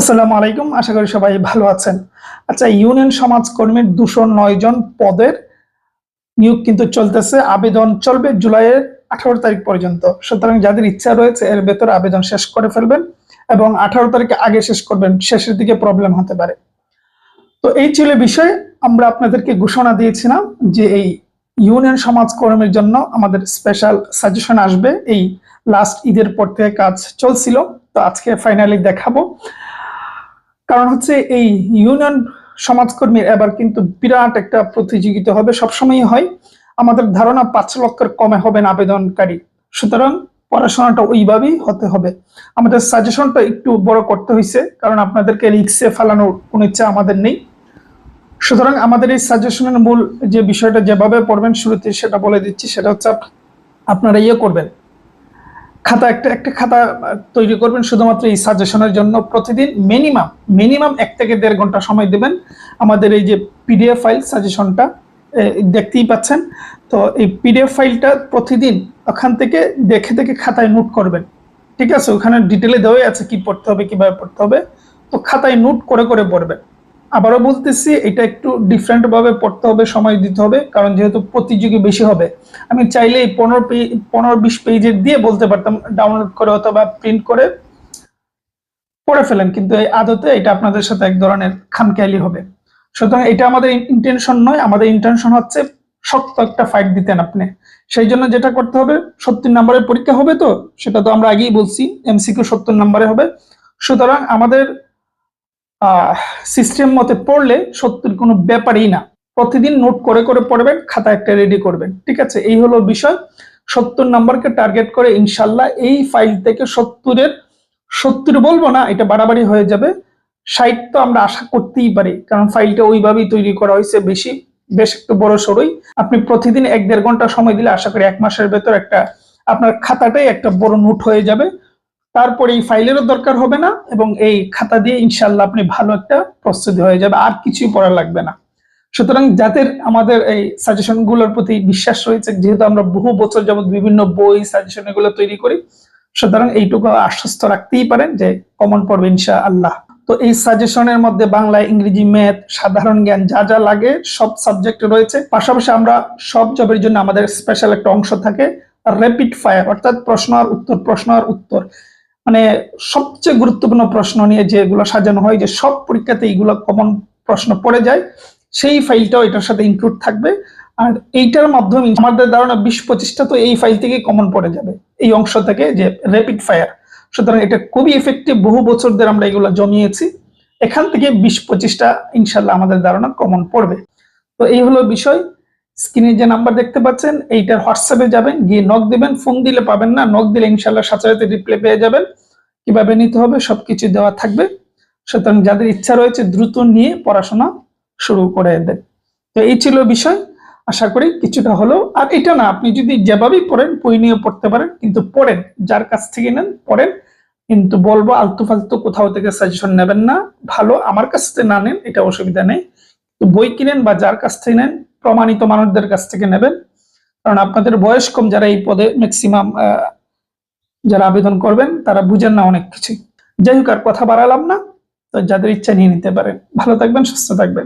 আসসালামু আলাইকুম, আশা করি সবাই ভালো আছেন। আচ্ছা ইউনিয়ন সমাজকর্মীর দুশো নয় জন পদের নিয়োগ কিন্তু চলতেছে। আবেদন চলবে জুলাইয়ের আঠারো তারিখ পর্যন্ত। সুতরাং যাদের ইচ্ছা রয়েছে, এর ভেতরে আবেদন শেষ করে ফেলবেন এবং আঠারো তারিখে আগে শেষ করবেন, শেষের দিকে প্রবলেম হতে পারে। তো এই ছিল বিষয়। আমরা আপনাদেরকে ঘোষণা দিয়েছিলাম যে এই ইউনিয়ন সমাজকর্মীর জন্য আমাদের স্পেশাল সাজেশন আসবে। এই লাস্ট ঈদের পর থেকে কাজ চলছিল। তো আজকে ফাইনালি দেখাবো। কারণ হচ্ছে এই ইউনিয়ন সমাজকর্মীর এবার কিন্তু বিরাট একটা প্রতিযোগিতা হবে, সবসময়ই হয়। আমাদের ধারণা পাঁচ লক্ষের কমে হবেন আবেদনকারী। সুতরাং পড়াশোনাটা ওইভাবেই হতে হবে। আমাদের সাজেশনটা একটু বড় করতে হয়েছে কারণ আপনাদেরকে রিক্সে ফেলানোর কোনো ইচ্ছা আমাদের নেই। সুতরাং আমাদের এই সাজেশনের মূল যে বিষয়টা যেভাবে পড়বেন শুরুতে সেটা বলে দিচ্ছি, সেটা হচ্ছে আপনারা ইয়ে করবেন। খাতা, একটা একটা খাতা তৈরি করবেন শুধুমাত্র এই সাজেশনের জন্য প্রতিদিন মিনিমাম মিনিমাম এক থেকে দেড় ঘণ্টা সময় দেবেন। আমাদের এই যে পিডিএফ ফাইল সাজেশনটা দেখতেই পাচ্ছেন। তো এই পিডিএফ ফাইলটা প্রতিদিন ওখান থেকে দেখে দেখে খাতায় নোট করবেন। ঠিক আছে? ওখানে ডিটেলে দেওয়াই আছে কি পড়তে হবে, কীভাবে পড়তে হবে। তো খাতায় নোট করে করে পড়বেন। আবারও বলতেছি, এটা একটু ডিফারেন্ট ভাবে পড়তে হবে, সময় দিতে হবে, কারণ যেহেতু প্রতিযোগী বেশি হবে। আমি চাইলে পনেরো পনেরো বিশ পেজের দিয়ে বলতে পারতাম ডাউনলোড করে অথবা প্রিন্ট করে পড়ে ফেলেন, কিন্তু এই আদতে এটা আপনাদের সাথে এক ধরনের খামখেয়ালি হবে। সুতরাং এটা আমাদের ইন্টেনশন নয়, আমাদের ইন্টেনশন হচ্ছে শক্ত একটা ফাইট দিতেন আপনি। সেই জন্য যেটা করতে হবে, সত্তর নম্বরের পরীক্ষা হবে তো, সেটা তো আমরা আগেই বলছি এমসিকিউ সত্তর নম্বরে হবে। সুতরাং আমাদের সিস্টেম মতে পড়লে সত্যির কোনো ব্যাপারই না। প্রতিদিন নোট করে করে পড়বেন খাতা একটা রেডি করবেন। ঠিক আছে? এই হলো বিষয়। সত্তর নাম্বারকে টার্গেট করে ইনশাল্লাহ এই ফাইল থেকে সত্তরের, সত্তর বলব না, এটা বাড়াবাড়ি হয়ে যাবে। ষাট তো আমরা আশা করতেই পারি, কারণ ফাইলটা ওইভাবেই তৈরি করা হয়েছে বেশি, বেশ একটু বড় সড়ই আপনি প্রতিদিন এক দেড় ঘণ্টা সময় দিলে আশা করি এক মাসের ভেতর একটা আপনার খাতাটাই একটা বড় নোট হয়ে যাবে। তারপরে এই ফাইলেরও দরকার হবে না এবং এই খাতা দিয়ে ইনশাল্লাহ আপনি ভালো একটা প্রস্তুতি হয়ে যাবে, আর কিছুই পড়া লাগবে না। সুতরাং যাদের আমাদের এই সাজেশনগুলোর প্রতি বিশ্বাস রয়েছে, যেহেতু আমরা বহু বছর যাবত বিভিন্ন বই, সাজেশন এগুলো তৈরি করি, সুতরাং এইটুকু আশ্বস্ত রাখতেই পারেন যে কমন পড়বে ইনশা আল্লাহ তো এই সাজেশনের মধ্যে বাংলা, ইংরেজি, ম্যাথ, সাধারণ জ্ঞান যা যা লাগে সব সাবজেক্ট রয়েছে। পাশাপাশি আমরা সব জবের জন্য আমাদের স্পেশাল একটা অংশ থাকে র্যাপিড ফায়ার অর্থাৎ প্রশ্ন আর উত্তর, প্রশ্ন আর উত্তর। মানে সবচেয়ে গুরুত্বপূর্ণ প্রশ্ন নিয়ে যেগুলো সাজানো হয়, যে সব পরীক্ষাতে এইগুলো কমন প্রশ্ন পড়ে যায়, সেই ফাইলটাও এটার সাথে ইনক্লুড থাকবে। আর এইটার মাধ্যমে আমাদের ধারণা বিশ পঁচিশটা তো এই ফাইল থেকে কমন পড়ে যাবে, এই অংশ থেকে যে র্যাপিড ফায়ার সুতরাং এটা খুবই এফেক্টিভ বহু বছর ধরে আমরা এগুলো জমিয়েছি। এখান থেকে বিশ পঁচিশটা ইনশাল্লাহ আমাদের ধারণা কমন পড়বে। তো এই হলো বিষয়। স্ক্রিনে যে নাম্বার দেখতে পাচ্ছেন, এইটার হোয়াটসঅ্যাপে যাবেন, গিয়ে নক দিবেন ফোন দিলে পাবেন না নক দিলে ইনশাল্লাহ সাথে সাথে রিপ্লাই পেয়ে যাবেন। কীভাবে নিতে হবে সবকিছু দেওয়া থাকবে। সুতরাং যাদের ইচ্ছা রয়েছে দ্রুত নিয়ে পড়াশোনা শুরু করে দেন। তো এই ছিল বিষয়। আশা করি কিছুটা হলো আর এটা না, আপনি যদি যেভাবেই পড়েন, বই নিয়ে পড়তে পারেন, কিন্তু পড়েন, যার কাছ থেকে নেন, পড়েন। কিন্তু বলব আলতু ফালতু কোথাও থেকে সাজেশন নেবেন না। ভালো, আমার কাছ থেকে না নেন, এটা অসুবিধা নেই। বই কিনেন বা যার কাছ থেকে নেন প্রমাণিত মানুষদের কাছ থেকে নেবেন। কারণ আপনাদের বয়স কম যারা এই পদে ম্যাক্সিমাম যারা আবেদন করবেন, তারা বুঝেন না অনেক কিছুই। যাই হোক, আর কথা বাড়ালাম না। তো যাদের ইচ্ছা নিয়ে নিতে পারেন। ভালো থাকবেন, সুস্থ থাকবেন।